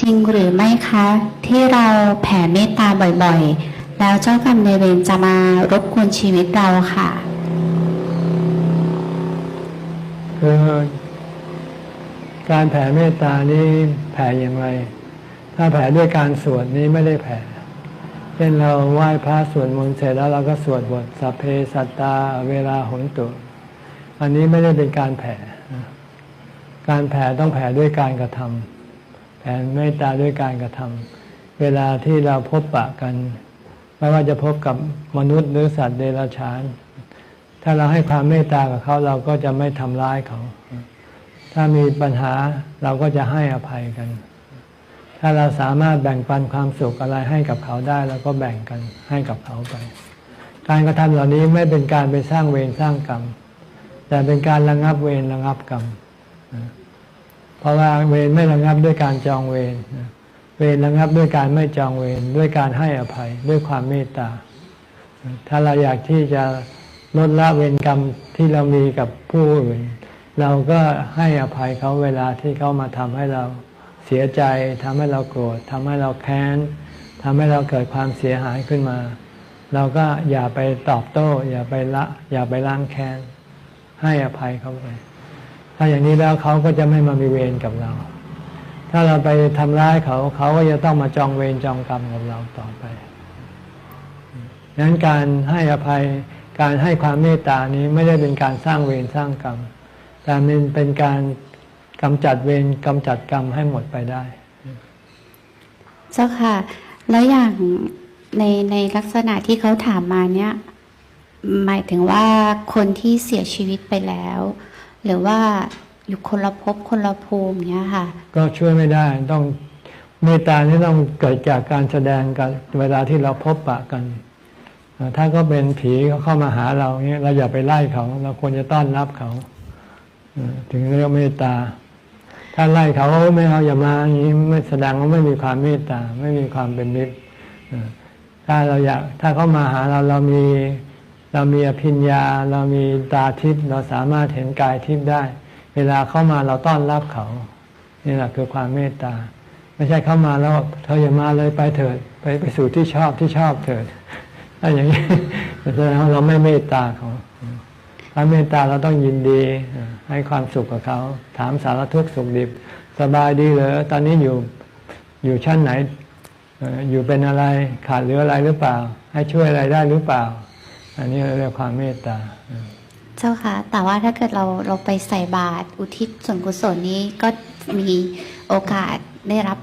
จริงหรือไม่คะ ที่เราแผ่เมตตาบ่อยๆ แล้วเจ้ากรรมนายเวรจะมารบกวนชีวิตเราค่ะคือการแผ่เมตตานี้แผ่อย่างไร ถ้าแผ่ด้วยการสวดนี้ไม่ได้แผ่ เช่นเราไหว้พระสวดมนต์เสร็จแล้วเราก็สวดบทสัพเพสัตตาเวลาหนตุ อันนี้ไม่ได้เป็นการแผ่ การแผ่ต้องแผ่ด้วยการกระทำแผ่ เมตตาด้วยการกระทำเวลาที่เราพบปะกัน ไม่ว่าจะพบกับมนุษย์หรือสัตว์เดรัจฉาน ถ้าเราให้ความเมตตากับเขาเราก็จะไม่ทำร้ายเขา ถ้ามีปัญหาเราก็จะให้อภัยกัน ถ้าเราสามารถแบ่งปันความสุขอะไรให้กับเขาได้เราก็แบ่งกันให้กับเขาไป การกระทำเหล่านี้ไม่เป็นการไปสร้างเวรสร้างกรรม แต่เป็นการระงับเวรระงับกรรม เพราะว่าเวรไม่ระงับด้วยการจองเวรเวรระงับด้วยการไม่จองเวรด้วยการให้อภัยด้วยความเมตตา ถ้าเราอยากที่จะลดละเวรกรรมที่เรามีกับผู้อื่น เราก็ให้อภัยเขาเวลาที่เขามาทำให้เราเสียใจทำให้เราโกรธทำให้เราแค้นทำให้เราเกิดความเสียหายขึ้นมา เราก็อย่าไปตอบโต้ อย่าไปละ อย่าไปล้างแค้นให้อภัยเขาไป ถ้าอย่างนี้แล้วเขาก็จะไม่มามีเวรกับเรา ถ้าเราไปทำร้ายเขา เขาก็จะต้องมาจองเวรจองกรรมกับเราต่อไปดังนั้นการให้อภัยการให้ความเมตตานี้ไม่ได้เป็นการสร้างเวรสร้างกรรม แต่มันเป็นการกำจัดเวรกำจัดกรรมให้หมดไปได้ เจ้าค่ะ แล้วอย่างในในลักษณะที่เขาถามมาเนี่ย หมายถึงว่าคนที่เสียชีวิตไปแล้ว หรือว่าอยู่คนละภพคนละภูมิเนี้ยค่ะ ก็ช่วยไม่ได้ต้องเมตตานี่ต้องเกิดจากการแสดงกันเวลาที่เราพบปะกันถ้าก็เป็นผีเขาเข้ามาหาเราเนี้ยเราอย่าไปไล่เขาเราควรจะต้อนรับเขาถึงเรียกเมตตา ถ้าไล่เขาไม่เอาอย่ามาอย่างนี้ไม่แสดงว่าไม่มีความเมตตา ไม่มีความเป็นมิตรถ้าเราอยาก ถ้าเขามาหาเราเรามี เรามีอภิญญา เรามีตาทิพย์เราสามารถเห็นกายทิพย์ได้ เวลาเข้ามาเราต้อนรับเขานี่แหละคือความเมตตา ไม่ใช่เข้ามาแล้วเธออย่ามาเลยไปเถิดไปไปสู่ที่ชอบที่ชอบเถิดถ้าอย่างนี้แสดงว่าเราไม่เมตตาเขาถ้าเมตตาเราต้องยินดี ให้ความสุขกับเขา ถามสารทุกข์สุขดิบ สบายดีเหรอตอนนี้อยู่อยู่ชั้นไหนเอ่ออยู่เป็นอะไรขาดเหลืออะไรหรือเปล่า ให้ช่วยอะไรได้หรือเปล่า อันนี้เรียกความเมตตา เจ้าค่ะ แต่ว่าถ้าเกิดเราเราไปใส่บาตรอุทิศส่วนกุศลนี้ก็มีโอกาสได้รับ